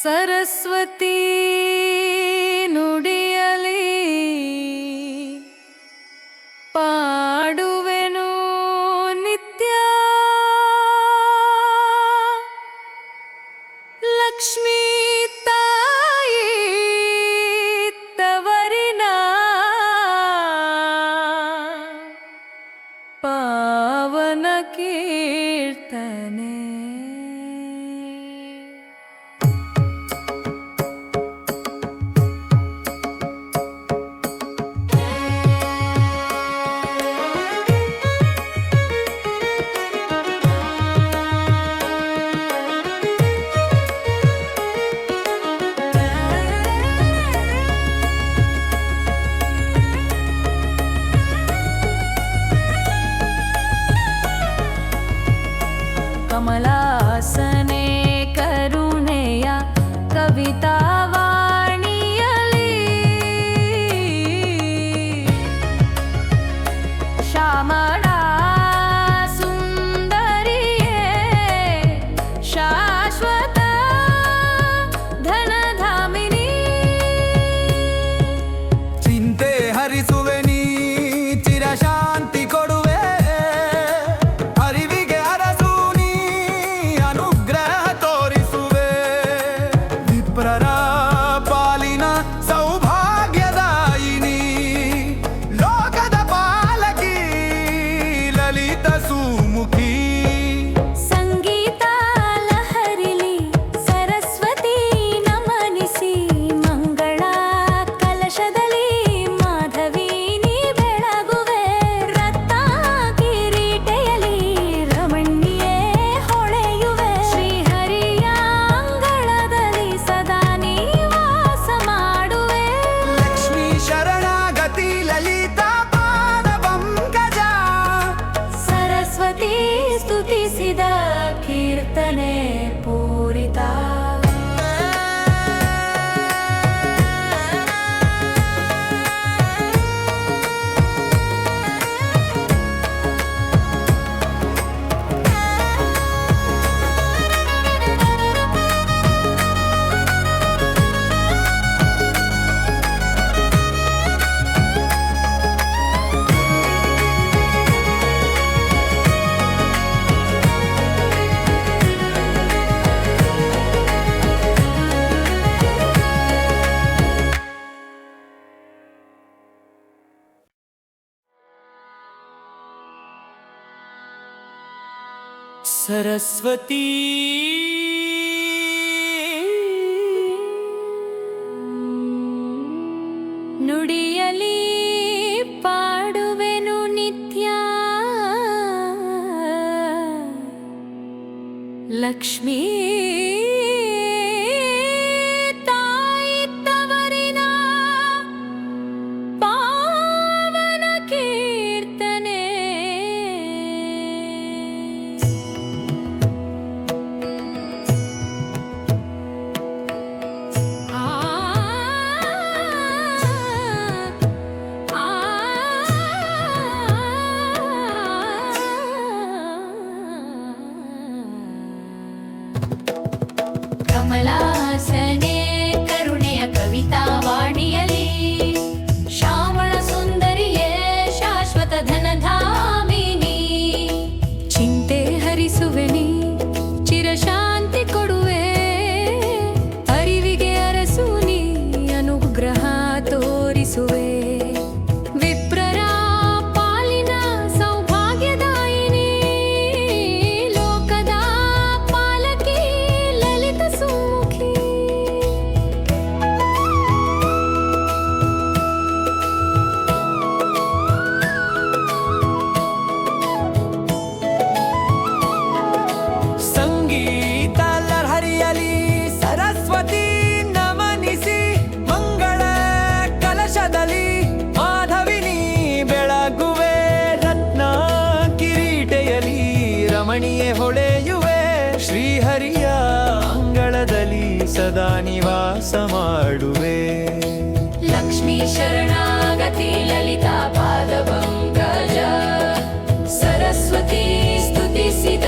ಸರಸ್ವತಿ ನುಡಿಯಲಿ ಪಾಡುವೆನು ನಿತ್ಯ ಲಕ್ಷ್ಮೀ ತಾಯಿ ತವರಿನ ಪಾವನ ಕೀರ್ತನೆ. habitar. ಸರಸ್ವತಿ. ನುಡಿಯಲಿ ಪಾಡುವೆನು ನಿತ್ಯ. Lakshmi my love. ನಿವಾಸ ಮಾಡುವೆ. ಲಕ್ಷ್ಮೀ ಶರಣಾಗತಿ ಲಲಿತಾ ಪಾದವಂಗಜ ಸರಸ್ವತಿ ಸ್ತುತಿಸಿದ